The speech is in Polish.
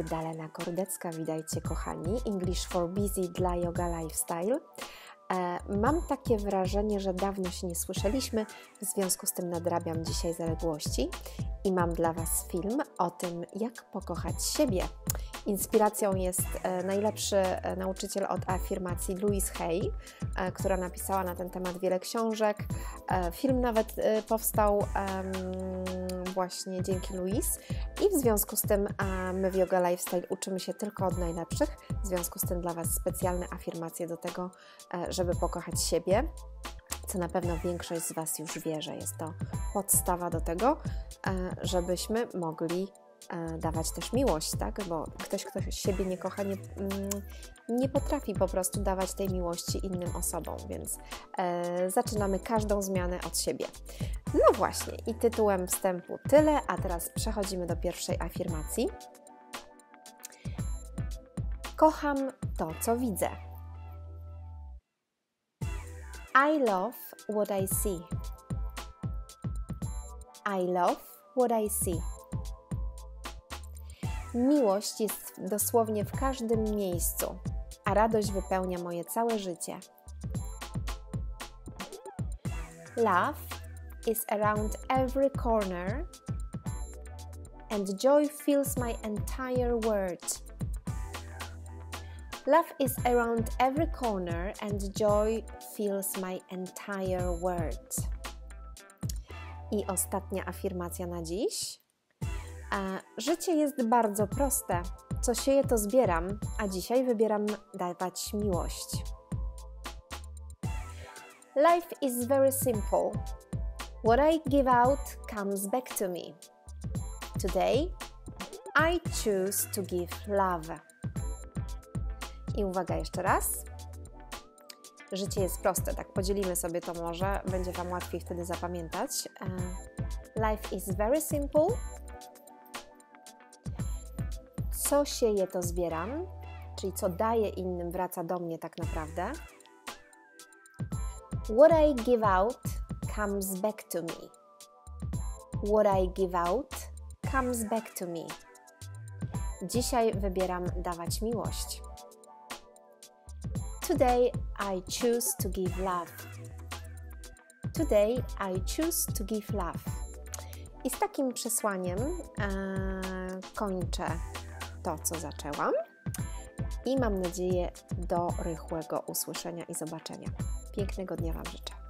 Ania Kordecka, witajcie kochani. English for Busy dla Yoga Lifestyle. E, mam takie wrażenie, że dawno się nie słyszeliśmy, w związku z tym nadrabiam dzisiaj zaległości i mam dla Was film o tym, jak pokochać siebie. Inspiracją jest e, najlepszy e, nauczyciel od afirmacji Louise Hay, która napisała na ten temat wiele książek. Film nawet powstał właśnie dzięki Louise i w związku z tym my w Yoga Lifestyle uczymy się tylko od najlepszych. W związku z tym dla Was specjalne afirmacje do tego, żeby pokochać siebie, co na pewno większość z Was już wie, że jest to podstawa do tego, e, żebyśmy mogli e, dawać też miłość, tak? Bo ktoś, kto siebie nie kocha, nie, mm, nie potrafi po prostu dawać tej miłości innym osobom, więc e, zaczynamy każdą zmianę od siebie. No właśnie, i tytułem wstępu tyle, a teraz przechodzimy do pierwszej afirmacji. Kocham to, co widzę. I love what I see. I love what I see. Miłość jest dosłownie w każdym miejscu, a radość wypełnia moje całe życie. Love is around every corner, and joy fills my entire world. Love is around every corner and joy fills my entire world. I ostatnia afirmacja na dziś. Życie jest bardzo proste. Co sieję, to zbieram, a dzisiaj wybieram dawać miłość. Life is very simple. What I give out comes back to me. Today, I choose to give love. I uwaga jeszcze raz. Życie jest proste, tak podzielimy sobie to może, będzie Wam łatwiej wtedy zapamiętać. E, life is very simple. Co sieję, to zbieram, czyli co daję innym, wraca do mnie tak naprawdę. What I give out comes back to me. What I give out comes back to me. Dzisiaj wybieram dawać miłość. Today I choose to give love. Today I choose to give love. I z takim przesłaniem e, kończę to, co zaczęłam. I mam nadzieję do rychłego usłyszenia i zobaczenia. Pięknego dnia Wam życzę.